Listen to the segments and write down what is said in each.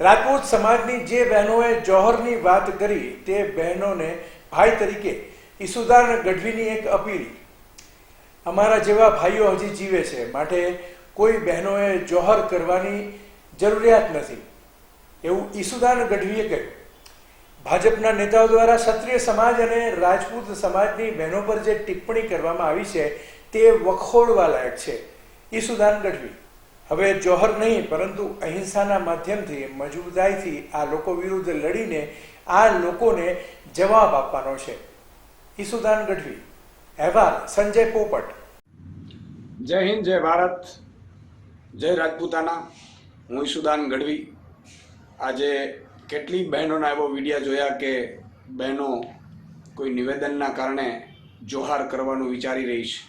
રાજપૂત સમાજની જે બહેનોએ જોહરની વાત કરી, તે બહેનોને ભાઈ તરીકે ઈસુદાન ગઢવીની એક અપીલ. અમારા જેવા ભાઈઓ હજી જીવે છે, માટે કોઈ બહેનોએ જોહર કરવાની જરૂરિયાત નથી. એવું ઈસુદાન ગઢવીએ કહ્યું. ભાજપના નેતાઓ દ્વારા ક્ષત્રિય સમાજ અને રાજપૂત સમાજની બહેનો પર જે ટિપ્પણી કરવામાં આવી છે, તે વખોડવા લાયક છે. ઈસુદાન ગઢવી. હવે જોહર નહીં, પરંતુ અહિંસાના માધ્યમથી, મજબૂતાઈથી આ લોકો વિરુદ્ધ લડીને આ લોકોને જવાબ આપવાનો છે. ઈસુદાન ગઢવી, અહેવાલ, સંજય પોપટ. જય હિન્દ, જય ભારત, જય રાજપૂતાના. હું ઈસુદાન ગઢવી. આજે કેટલી બહેનોના એવો વિડીયા જોયા કે બહેનો કોઈ નિવેદનના કારણે જોહાર કરવાનું વિચારી રહી છે.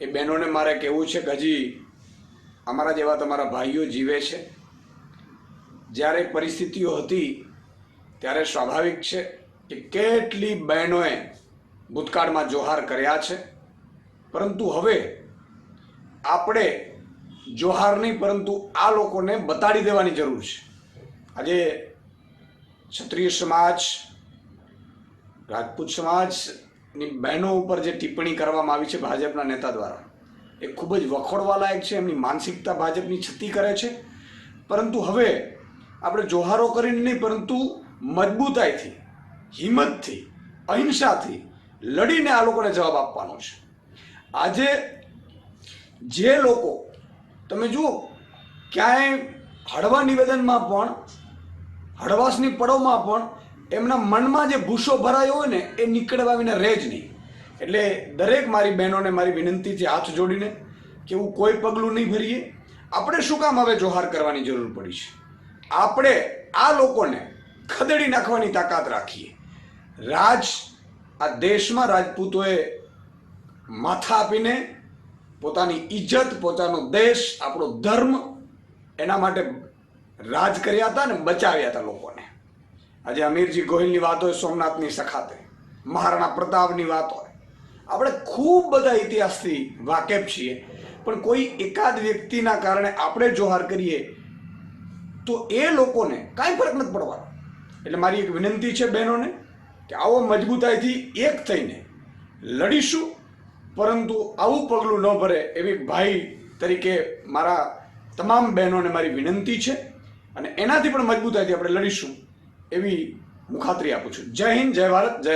એ બહેનોને મારે કહેવું છે કે હજી અમારા જેવા તમારા ભાઈઓ જીવે છે. જ્યારે પરિસ્થિતિઓ હતી, ત્યારે સ્વાભાવિક છે કે કેટલી બહેનોએ ભૂતકાળમાં જોહાર કર્યા છે. પરંતુ હવે આપણે જોહાર નહીં, પરંતુ આ લોકોને બતાડી દેવાની જરૂર છે. આજે ક્ષત્રિય સમાજ, રાજપૂત સમાજની બહેનો ઉપર જે ટિપ્પણી કરવામાં આવી છે ભાજપના નેતા દ્વારા એ ખૂબ જ વખોડવા લાયક છે, એમની માનસિકતા ભાજપની છતી કરે છે. પરંતુ હવે આપણે જોહારો કરીને નહીં, પરંતુ મજબૂતાઈથી, હિંમતથી, અહિંસાથી લડીને આ લોકોને જવાબ આપવાનો છે. આજે જે લોકો, તમે જુઓ, ક્યાંય હળવા નિવેદનમાં પણ, હળવાશની પળોમાં પણ એમના મનમાં જે ભૂસો ભરાયો હોય ને, એ નીકળવા વિના રહે જ નહીં. એટલે દરેક મારી બહેનોને મારી વિનંતી છે હાથ જોડીને કે હું કોઈ પગલું નહીં ભરીએ. આપણે શું કામ હવે જોહાર કરવાની જરૂર પડી છે? આપણે આ લોકોને ખદેડી નાખવાની તાકાત રાખીએ. રાજ આ દેશમાં રાજપૂતોએ માથા આપીને પોતાની ઇજ્જત પોતાનો દેશ, આપણો ધર્મ એના માટે રાજ કર્યા હતા ને બચાવ્યા હતા લોકોને. આજે અમીરજી ગોહિલની વાત હોય સોમનાથની સખાતે. મહારાણા પ્રતાપની વાત હોય. આપણે ખૂબ બધા ઇતિહાસથી વાકેફ છીએ. પણ કોઈ એકાદ વ્યક્તિના કારણે આપણે જોહાર કરીએ, તો એ લોકોને કાંઈ ફરક નથી પડવાનો. એટલે મારી એક વિનંતી છે બહેનોને કે આવો મજબૂતાઈથી એક થઈને લડીશું, પરંતુ આવું પગલું ન ભરે એવી ભાઈ તરીકે મારા તમામ બહેનોને મારી વિનંતી છે અને એનાથી પણ મજબૂતાઈથી આપણે લડીશું એવી હું ખાતરી આપું છું. જય હિન્દ, જય ભારત, જય